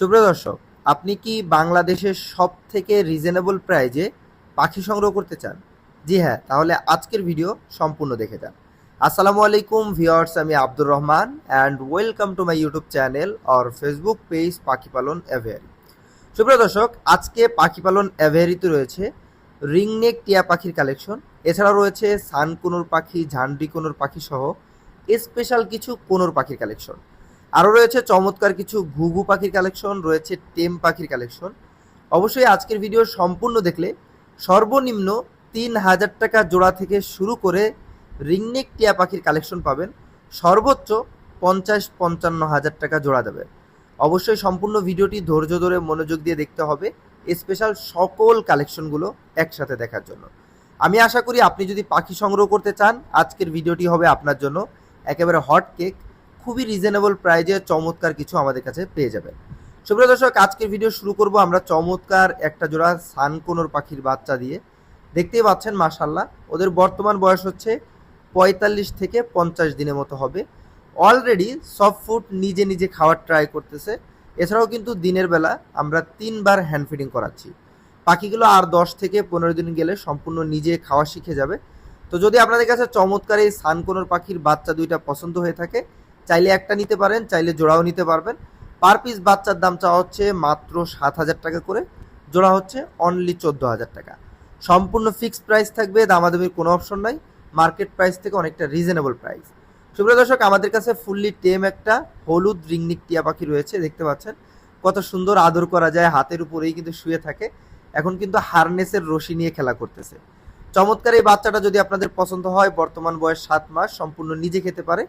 সুপ্রিয় দর্শক, আপনি কি বাংলাদেশের সব থেকে রিজনেবল প্রাইজে পাখি সংগ্রহ করতে চান? জি হ্যাঁ তাহলে আজকের ভিডিও সম্পূর্ণ দেখে যান। আসসালামু আলাইকুম ভিওয়ার্স আমি Abdur Rahman and welcome to my YouTube channel or Facebook page পাখি পালন অ্যাভেয়ারি সুপ্রিয় দর্শক, আজকে পাখি পালন অ্যাভেয়ারিতে রয়েছে রিংনেক টিয়া পাখির কালেকশন এছাড়াও রয়েছে সানকুনুর পাখি, ঝান্ডি কুনুর পাখি সহ স্পেশাল কিছু কোনোর পাখির কালেকশন আরও রয়েছে চমৎকার কিছু ঘুঘু পাখির কালেকশন, রয়েছে টেম পাখির কালেকশন। অবশ্যই আজকের ভিডিও সম্পূর্ণ দেখলে সর্বনিম্ন তিন হাজার টাকা জোড়া থেকে শুরু করে রিংনেক টিয়া পাখির কালেকশন পাবেন। সর্বোচ্চ পঞ্চাশ পঞ্চান্ন হাজার টাকা জোড়া দেবে। অবশ্যই সম্পূর্ণ ভিডিওটি ধৈর্য ধরে মনোযোগ দিয়ে দেখতে হবে স্পেশাল সকল কালেকশনগুলো একসাথে দেখার জন্য। আমি আশা করি আপনি যদি পাখি সংগ্রহ করতে চান, আজকের ভিডিওটি হবে আপনার জন্য। একেবারে হট কেক। খুবই রিজনেবল প্রাইজে চমৎকার কিছু আমাদের কাছে পেয়ে যাবেন। সুপ্রিয় দর্শক, আজকের ভিডিও শুরু করব আমরা চমৎকার একটা জোড়া সানকোনোর পাখির বাচ্চা দিয়ে। দেখতেই পাচ্ছেন মাশাল্লাহ ওদের বর্তমান বয়স হচ্ছে পঁয়তাল্লিশ থেকে পঞ্চাশ দিনের মতো হবে। অলরেডি সফট ফুড নিজে নিজে খাওয়ার ট্রাই করতেছে। এছাড়াও কিন্তু দিনের বেলা আমরা তিনবার হ্যান্ড ফিডিং করাচ্ছি। পাখিগুলো আর দশ থেকে পনেরো দিন গেলে সম্পূর্ণ নিজে খাওয়া শিখে যাবে। তো যদি আপনাদের কাছে চমৎকার এই সানকোনোর পাখির বাচ্চা দুইটা পছন্দ হয়ে থাকে চাইলে একটা নিতে পারেন, চাইলে জোড়াও নিতে পারবেন। পার পিস বাচ্চার দাম চাওয়া হচ্ছে মাত্র সাত হাজার টাকা করে, জোড়া হচ্ছে অনলি চোদ্দ হাজার টাকা। সম্পূর্ণ ফিক্সড প্রাইস থাকবে, দামাদামির কোনো অপশন নাই মার্কেট প্রাইস থেকে অনেকটা রিজনেবল প্রাইস সুপ্রিয় দর্শক, আমাদের কাছে ফুললি টেম একটা হলুদ রিংনিক টিয়া পাখি রয়েছে, দেখতে পাচ্ছেন? কত সুন্দর আদর করা যায়, হাতের উপরেই কিন্তু শুয়ে থাকে। এখন কিন্তু হারনেসের রশি নিয়ে খেলা করতেছে। চমৎকার এই বাচ্চাটা যদি আপনাদের পছন্দ হয়, বর্তমান বয়স সাত মাস, সম্পূর্ণ নিজে খেতে পারে।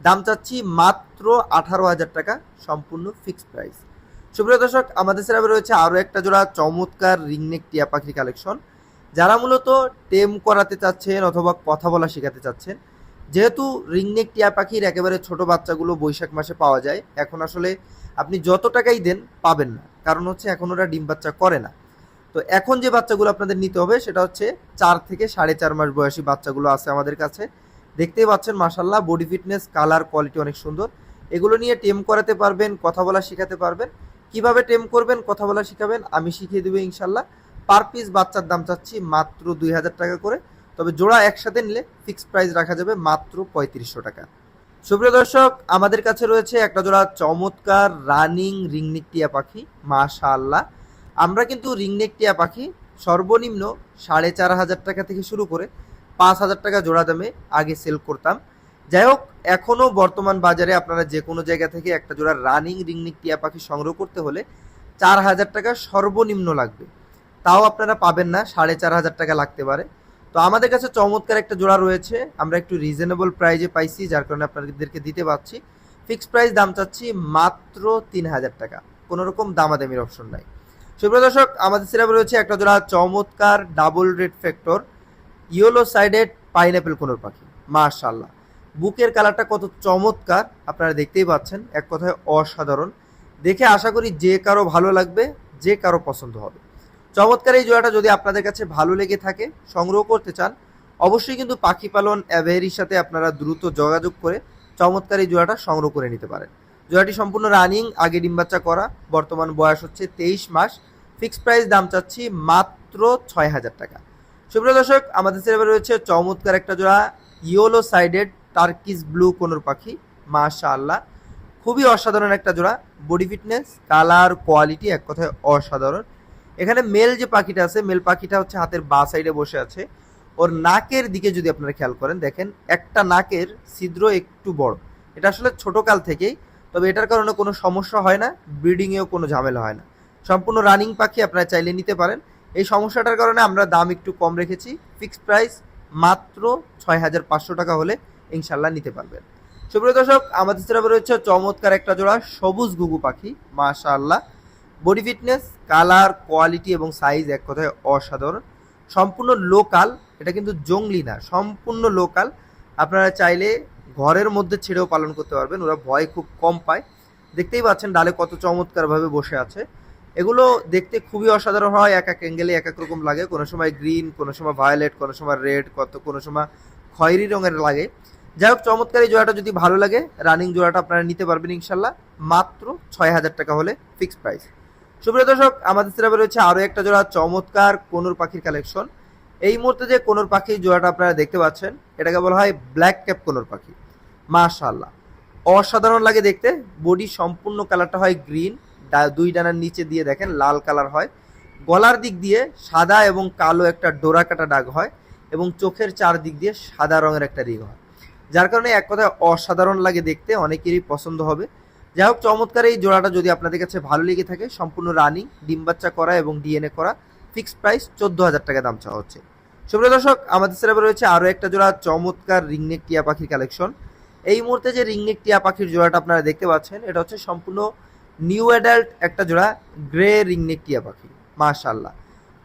দাম চাচ্ছি মাত্র আঠারো হাজার টাকা, সম্পূর্ণ ফিক্সড প্রাইস সুপ্রিয় দর্শক, আমাদের সেরাবে রয়েছে আরও একটা জোড়া চমৎকার রিংনেক টিয়া পাখির কালেকশন যারা মূলত টেম করাতে চাচ্ছেন অথবা কথা বলা শেখাতে চাচ্ছেন, যেহেতু রিংনেক টিয়া পাখির একেবারে ছোট বাচ্চাগুলো বৈশাখ মাসে পাওয়া যায়, এখন আসলে আপনি যত টাকাই দেন পাবেন না, কারণ হচ্ছে এখন ওরা ডিম বাচ্চা করে না। তো এখন যে বাচ্চাগুলো আপনাদের নিতে হবে, সেটা হচ্ছে চার থেকে সাড়ে চার মাস বয়সী বাচ্চাগুলো আছে আমাদের কাছে। দেখতেই পাচ্ছেন মাসাল্লাহ বডি ফিটনেস কালার কোয়ালিটি অনেক সুন্দর। এগুলো নিয়ে টেম করাতে পারবেন, কথা বলা শেখাতে পারবেন। কীভাবে টেম করবেন, কথা বলা শিখাবেন, আমি শিখিয়ে দেবো ইনশাল্লাহ পার পিস বাচ্চার দাম চাচ্ছি মাত্র দুই হাজার টাকা করে। তবে জোড়া একসাথে নিলে ফিক্সড প্রাইস রাখা যাবে মাত্র পঁয়ত্রিশশো টাকা। সুপ্রিয় দর্শক, আমাদের কাছে রয়েছে একটা জোড়া চমৎকার রানিং রিংনিক টিয়া পাখি, মাশাআল্লাহ। আমরা কিন্তু রিংনেক টিয়া পাখি সর্বনিম্ন সাড়ে চার হাজার টাকা থেকে শুরু করে পাঁচ হাজার টাকা জোড়া দামে আগে সেল করতাম। যাই হোক এখনও বর্তমান বাজারে আপনারা যে কোনো জায়গা থেকে একটা জোড়া রানিং রিংনিক টিয়া পাখি সংগ্রহ করতে হলে চার হাজার টাকা সর্বনিম্ন লাগবে। তাও আপনারা পাবেন না, সাড়ে চার হাজার টাকা লাগতে পারে। তো আমাদের কাছে চমৎকার একটা জোড়া রয়েছে, আমরা একটু রিজনেবল প্রাইজে পাইছি, যার কারণে আপনাদেরকে দিতে পারছি। ফিক্সড প্রাইস দাম চাচ্ছি মাত্র তিন হাজার টাকা। কোনো রকম দামাদামির অপশন নাই। সুপ্রিয় দর্শক, আমাদের সিরাপে রয়েছে একটা জোড়া চমৎকার double red factor yellow sided pineapple conure পাখি। মাশাল্লাহ বুকের কালারটা কত চমৎকার, আপনারা দেখতেই পাচ্ছেন। এক কথায় অসাধারণ। দেখে আশা করি যে কারও ভালো লাগবে, যে কারও পছন্দ হবে। চমৎকার এই জোড়াটা যদি আপনাদের কাছে ভালো লেগে থাকে, সংগ্রহ করতে চান, অবশ্যই কিন্তু পাখি পালন অ্যাভেরির সাথে আপনারা দ্রুত যোগাযোগ করে চমৎকার এই জোড়াটা সংগ্রহ করে নিতে পারেন। জোড়াটি সম্পূর্ণ রানিং, আগে ডিম বাচ্চা করা, বর্তমান বয়স হচ্ছে তেইশ মাস। ফিক্সড প্রাইস দাম চাচ্ছি মাত্র ছয় হাজার টাকা। সুপ্রিয় দর্শক, আমাদের সিলেবাস রয়েছে চমৎকার একটা জোড়া yellow sided turquoise blue conure পাখি। মাশা আল্লাহ খুবই অসাধারণ একটা জোড়া। বডি ফিটনেস কালার কোয়ালিটি এক কথায় অসাধারণ। এখানে মেল যে পাখিটা আছে মেল পাখিটা হচ্ছে হাতের বা সাইডে বসে আছে। ওর নাকের দিকে যদি আপনারা খেয়াল করেন, দেখেন একটা নাকের ছিদ্র একটু বড়। এটা আসলে ছোট কাল থেকেই, তবে এটার কারণে কোনো সমস্যা হয় না ব্রিডিংয়েও কোনো ঝামেলা হয় না। সম্পূর্ণ রানিং পাখি আপনারা চাইলে নিতে পারেন। এই সমস্যাটার কারণে আমরা দাম একটু কম রেখেছি। ফিক্সড প্রাইস মাত্র ছয় হাজার পাঁচশো টাকা হলে ইনশাল্লাহ নিতে পারবেন। সুপ্রিয় দর্শক, আমাদের সেরাবে রয়েছে চমৎকার একটা জোড়া সবুজ ঘুঘু পাখি। মাশা আল্লাহ বডি ফিটনেস, কালার, কোয়ালিটি এবং সাইজ এক কথায় অসাধারণ। সম্পূর্ণ লোকাল, এটা কিন্তু জঙ্গলি না, সম্পূর্ণ লোকাল। আপনারা চাইলে ঘরের মধ্যে ছেড়েও পালন করতে পারবেন, ওরা ভয় খুব কম পায়। দেখতেই পাচ্ছেন, ডালে কত চমৎকারভাবে বসে আছে। এগুলো দেখতে খুবই অসাধারণ হয়, এক এক অ্যাঙ্গেলে এক এক রকম লাগে। কোনো সময় গ্রিন কোনো সময় ভায়োলেট কোনো সময় রেড কত, কোনো সময় খয়েরি রঙের লাগে। যাই হোক, চমৎকার এই জোড়াটা যদি ভালো লাগে রানিং জোড়াটা আপনারা নিতে পারবেন ইনশাল্লাহ মাত্র ছয় হাজার টাকা হলে ফিক্সড প্রাইস সুপ্রিয় দর্শক, আমাদের সিরাপে রয়েছে আরও একটা জোড়া চমৎকার কোনুর পাখির কালেকশন এই মুহূর্তে যে কোনুর পাখির জোড়াটা আপনারা দেখতে পাচ্ছেন, এটাকে বলা হয় ব্ল্যাক ক্যাপ কোনুর পাখি। মাশাল্লাহ অসাধারণ লাগে দেখতে। বডি সম্পূর্ণ কালারটা হয় গ্রিন দুই ডানার নিচে দিয়ে দেখেন লাল কালার হয়। গলার দিক দিয়ে সাদা এবং কালো একটা ডোরা কাটা দাগ হয় এবং চোখের চারদিক দিয়ে সাদা রঙের একটা রিং হয়। যার কারণে এক কথায় অসাধারণ লাগে দেখতে, অনেকেরই পছন্দ হবে। যাই হোক, চমৎকার এই জোড়াটা যদি আপনাদের কাছে ভালো লেগে থাকে, সম্পূর্ণ রানিং, ডিম বাচ্চা করা এবং ডিএনএ করা, ফিক্সড প্রাইস চোদ্দ হাজার টাকা দাম চাওয়া হচ্ছে। সুপ্রিয় দর্শক, আমাদের সেরাবে রয়েছে আরও একটা জোড়া চমৎকার রিংনেক টিয়া পাখির কালেকশন। এই মুহূর্তে যে রিংনেক টিয়া পাখির জোড়াটা আপনারা দেখতে পাচ্ছেন, এটা হচ্ছে সম্পূর্ণ নিউ অ্যাডাল্ট, একটা জোড়া গ্রে রিংনেক টিয়া পাখি মাশাল্লাহ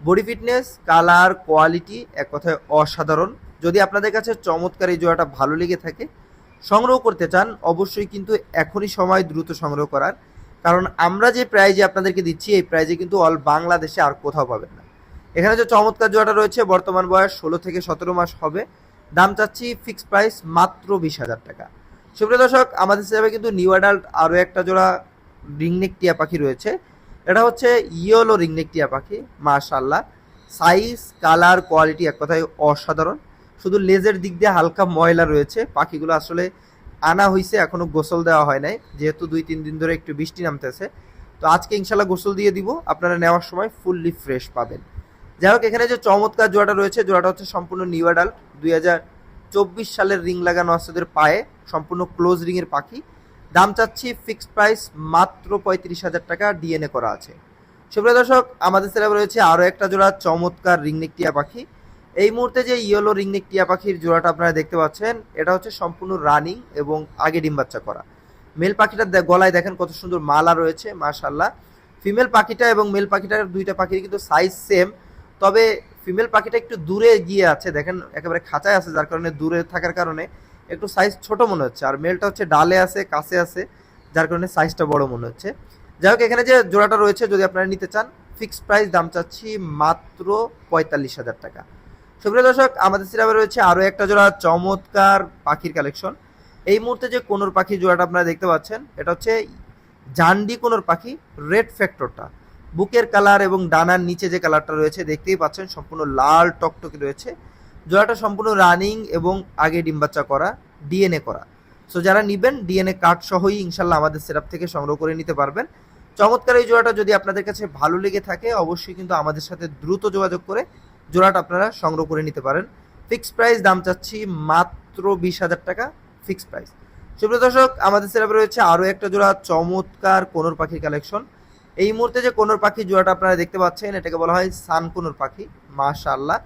বডি ফিটনেস, কালার, কোয়ালিটি, এক কথায় অসাধারণ। যদি আপনাদের কাছে চমৎকার এই জোড়াটা ভালো লেগে থাকে, সংগ্রহ করতে চান, অবশ্যই কিন্তু এখনই সময় দ্রুত সংগ্রহ করার। কারণ আমরা যে প্রাইজে আপনাদেরকে দিচ্ছি, এই প্রাইজে কিন্তু অল বাংলাদেশে আর কোথাও পাবেন না। এখানে যে চমৎকার জোড়াটা রয়েছে, বর্তমান বয়স ষোলো থেকে সতেরো মাস হবে। দাম চাচ্ছি ফিক্স প্রাইস মাত্র বিশ হাজার টাকা। সুপ্রিয় দর্শক, আমাদের হিসাবে কিন্তু নিউ অ্যাডাল্ট আরও একটা জোড়া রিংনেক টিয়া পাখি রয়েছে। এটা হচ্ছে ইয়েলো রিংনেক টিয়া পাখি মাশাল্লাহ সাইজ কালার কোয়ালিটি এক কথায় অসাধারণ। শুধু লেজের দিক দিয়ে হালকা ময়লা রয়েছে। পাখিগুলো আসলে আনা হয়েছে এখনও গোসল দেওয়া হয় নাই। যেহেতু দুই, তিন দিন ধরে একটু বৃষ্টি নামতেছে। তো আজকে ইনশাল্লাহ গোসল দিয়ে দিব। আপনারা নেওয়ার সময় ফুললি ফ্রেশ পাবেন। যাই হোক, এখানে যে চমৎকার জোড়াটা রয়েছে, জোড়াটা হচ্ছে সম্পূর্ণ নিউ অ্যাডাল্ট দুই হাজার চব্বিশ সালের রিং লাগানো আছে ওদের পায়ে। সম্পূর্ণ ক্লোজ রিংয়ের পাখি। দাম চাচ্ছি ফিক্সড প্রাইস মাত্র পঁয়ত্রিশ হাজার টাকা ডিএনএ করা আছে। সুপ্রিয় দর্শক, আমাদের সেরা রয়েছে আরও একটা জোড়া চমৎকার রিংনেক টিয়া পাখি। এই মুহূর্তে যে ইয়েলো রিংনেক টিয়া পাখির জোড়াটা আপনারা দেখতে পাচ্ছেন, এটা হচ্ছে সম্পূর্ণ রানিং এবং আগে ডিম বাচ্চা করা। মেল পাখিটার গলায় দেখেন কত সুন্দর মালা রয়েছে মাশাল্লাহ ফিমেল পাখিটা এবং মেল পাখিটার দুইটা পাখির কিন্তু সাইজ সেম তবে ফিমেল পাখিটা একটু দূরে গিয়ে আছে, দেখেন একেবারে খাঁচায় আছে, যার কারণে দূরে থাকার কারণে একটু সাইজ ছোট মনে হচ্ছে। আর মেলটা হচ্ছে ডালে আছে, কাছে আছে, যার কারণে সাইজটা বড় মনে হচ্ছে। যাই হোক, এখানে যে জোড়াটা রয়েছে, যদি আপনারা নিতে চান ফিক্সড প্রাইস দাম চাচ্ছি মাত্র পঁয়তাল্লিশ হাজার টাকা। সুপ্রিয় দর্শক, আমাদের সিরাপে রয়েছে আরও একটা জোড়া চমৎকার পাখির কালেকশন এই মুহূর্তে যে কোনোর পাখি জোড়াটা আপনারা দেখতে পাচ্ছেন, এটা হচ্ছে জান্ডি কোনোর পাখি রেড ফ্যাক্টরটা বুকের কালার এবং ডানার নিচে যে কালারটা রয়েছে, দেখতেই পাচ্ছেন, সম্পূর্ণ লাল টকটকে রয়েছে। জোড়াটা সম্পূর্ণ রানিং এবং আগে ডিম বাচ্চা করা ডিএনএ করা। সো যারা নিবেন ডিএনএ কার্ড সহই ইনশাল্লাহ আমাদের সেরাপ থেকে সংগ্রহ করে নিতে পারবেন। চমৎকার এই জোড়াটা যদি আপনাদের কাছে ভালো লেগে থাকে, অবশ্যই কিন্তু আমাদের সাথে দ্রুত যোগাযোগ করে জোড়াটা আপনারা সংগ্রহ করে নিতে পারেন। ফিক্সড প্রাইস দাম চাচ্ছি মাত্র বিশ হাজার টাকা ফিক্সড প্রাইস সুপ্রিয় দর্শক, আমাদের সেরাপে রয়েছে আরও একটা জোড়া চমৎকার কোনোর পাখির কালেকশন এই মুহূর্তে যে কোনোর পাখি জোড়াটা আপনারা দেখতে পাচ্ছেন, এটাকে বলা হয় সান কোনোর পাখি। মাশাআল্লাহ।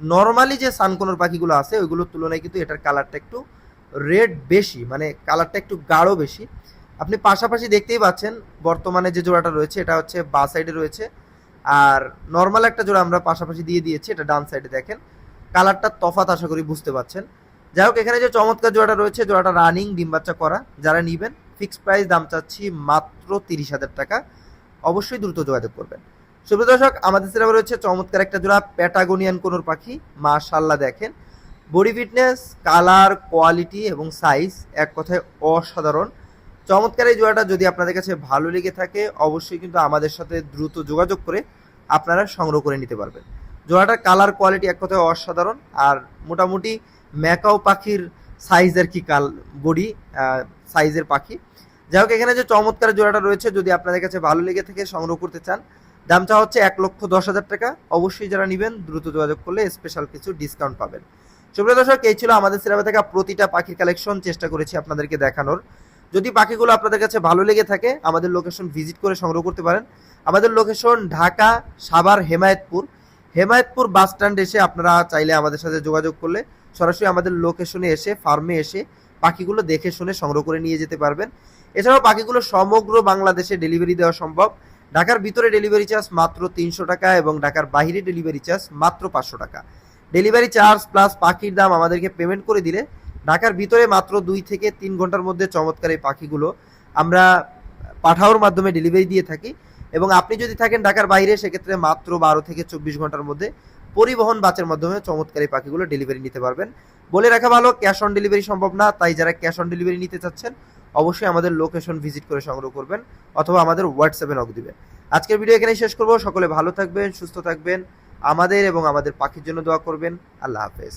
নর্মালি যে সান কোনোর পাখিগুলো আছে, ওইগুলোর তুলনায় কিন্তু এটার কালারটা একটু রেড বেশি মানে কালারটা একটু গাঢ় বেশি। আপনি পাশাপাশি দেখতেই পাচ্ছেন, বর্তমানে যে জোড়াটা রয়েছে, এটা হচ্ছে বা সাইডে রয়েছে। আর নর্মাল একটা জোড়া আমরা পাশাপাশি দিয়ে দিয়েছি, এটা ডান সাইডে দেখেন। কালারটা তফাত আশা করি বুঝতে পাচ্ছেন। যাই হোক, এখানে যে চমৎকার জোড়াটা রয়েছে, জোড়াটা রানিং ডিম বাচ্চা করা, যারা নিবেন ফিক্সড প্রাইস দাম চাচ্ছি মাত্র তিরিশ হাজার টাকা। অবশ্যই দ্রুত যোগাযোগ করবেন। সুপ্রিয় দর্শক, আমাদের সিনেমা রয়েছে চমৎকার একটা জোড়া প্যাটাগোনিয়ান কোনোর পাখি। মাশাল্লাহ দেখেন। বডি ফিটনেস, কালার, কোয়ালিটি এবং সাইজ এক কথায় অসাধারণ। চমৎকার এই জোড়াটা যদি আপনাদের কাছে ভালো লেগে থাকে, অবশ্যই কিন্তু আমাদের সাথে দ্রুত যোগাযোগ করে আপনারা সংগ্রহ করে নিতে পারবেন। জোড়াটার কালার, কোয়ালিটি এক কথায় অসাধারণ। আর মোটামুটি ম্যাকাও পাখির সাইজের কি কাল, বডি সাইজের পাখি। যাই হোক, এখানে যে চমৎকার জোড়াটা রয়েছে, যদি আপনাদের কাছে ভালো লেগে থাকে, সংগ্রহ করতে চান দামটা হচ্ছে এক লক্ষ দশ হাজার টাকা। অবশ্যই যারা নেবেন, দ্রুত যোগাযোগ করলে স্পেশাল কিছু ডিসকাউন্ট পাবেন। সুপ্রিয় দর্শক, এই ছিল আমাদের সিনেমা থাকা প্রতিটা পাখির কালেকশন চেষ্টা করেছি আপনাদেরকে দেখানোর। যদি পাখিগুলো আপনাদের কাছে ভালো লেগে থাকে, আমাদের লোকেশন ভিজিট করে সংগ্রহ করতে পারেন। আমাদের location Dhaka, Savar, Hemayetpur. Hemayetpur bus stand এসে আপনারা চাইলে আমাদের সাথে যোগাযোগ করলে সরাসরি আমাদের লোকেশনে এসে ফার্মে এসে পাখিগুলো দেখে শুনে সংগ্রহ করে নিয়ে যেতে পারবেন। এছাড়াও পাখিগুলো সমগ্র বাংলাদেশে ডেলিভারি দেওয়া সম্ভব। ঢাকার ভিতরে ডেলিভারি চার্জ মাত্র তিনশো টাকা এবং ঢাকার বাইরে ডেলিভারি চার্জ মাত্র পাঁচশো টাকা। ডেলিভারি চার্জ প্লাস পাখির দাম আমাদেরকে পেমেন্ট করে দিলে ঢাকার ভিতরে মাত্র দুই থেকে তিন ঘণ্টার মধ্যে চমৎকার এই পাখিগুলো আমরা পাঠাওয়ার মাধ্যমে ডেলিভারি দিয়ে থাকি এবং আপনি যদি থাকেন ঢাকার বাইরে, সেক্ষেত্রে মাত্র বারো থেকে চব্বিশ ঘণ্টার মধ্যে পরিবহন বাসের মাধ্যমে চমৎকার এই পাখিগুলো ডেলিভারি নিতে পারবেন। বলে রাখা ভালো ক্যাশ অন ডেলিভারি সম্ভব না, তাই যারা ক্যাশ অন ডেলিভারি নিতে চাচ্ছেন অবশ্যই আমাদের লোকেশন ভিজিট করে সংগ্রহ করবেন, অথবা আমাদের হোয়াটসঅ্যাপে নক দিবেন। আজকের ভিডিও এখানেই শেষ করব। সকলে ভালো থাকবেন, সুস্থ থাকবেন। আমাদের এবং আমাদের পাখির জন্য দোয়া করবেন। আল্লাহ হাফেজ।